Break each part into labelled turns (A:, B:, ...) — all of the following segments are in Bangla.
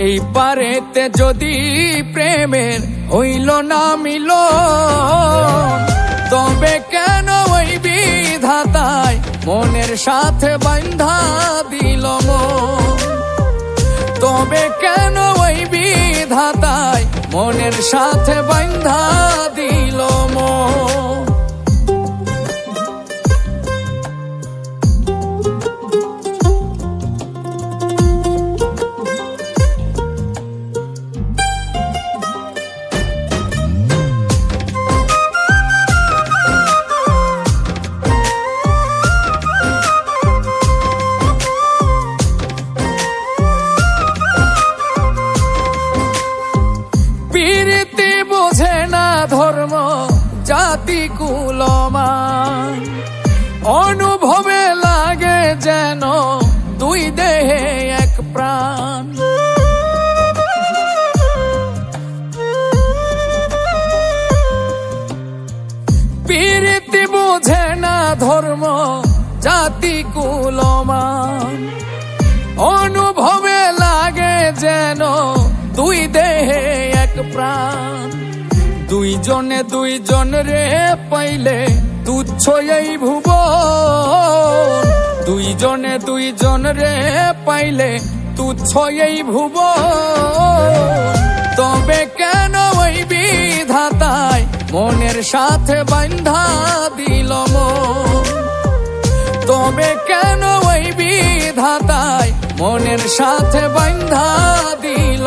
A: এই পারেতে যদি প্রেমের হইল না মিল তবে কেন ওই বিধাতায় মনের সাথে বান্ধা দিল তবে কেন ওই বিধাতায় মনের সাথে বান্ধা ধর্ম, জাতি, কুলমান। অনুভবে লাগে যেন দুই দেহে এক প্রাণ। পীড়িতি বোঝে না ধর্ম, জাতি, কুলমান। অনুভবে লাগে যেন দুই দুইজনে দুইজন রে পাইলে তুচ্ছ এই ভুব দুইজনে দুইজন রে পাইলে তুচ্ছ এই ভুব তবে কেন ওই বিধাতায় মনের সাথে বান্ধা দিল তবে কেন ওই বিধাতায় মনের সাথে বান্ধা দিল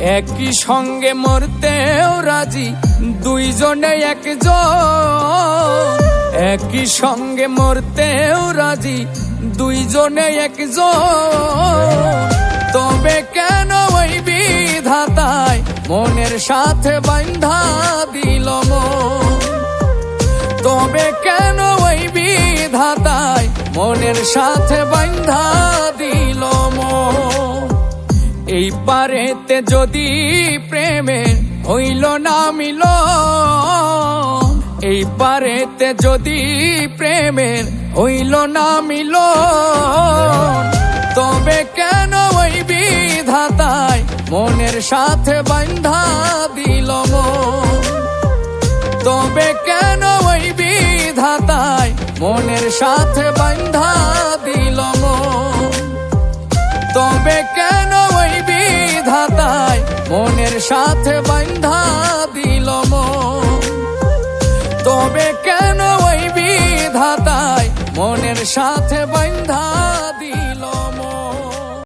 A: একই সঙ্গে মরতেও রাজি দুইজনে একজন। একই সঙ্গে মরতেও রাজি দুইজনে একজন। তবে কেন ওই বিধাতায় মনের সাথে বান্ধা দিল তবে কেন ওই বিধাতায় মনের সাথে বান্ধা দিল এই পারেতে যদি প্রেমে হইল না মিল এই পারেতে যদি প্রেমের হইল না মিল তবে কেন ওই বিধাতায় মনের সাথে বান্ধা দিল তবে কেন ওই বিধাতায় মনের সাথে বান্ধা দিল তবে কেন সাথে বান্ধা দিল তবে কেন ওই বিধাতায় মনের সাথে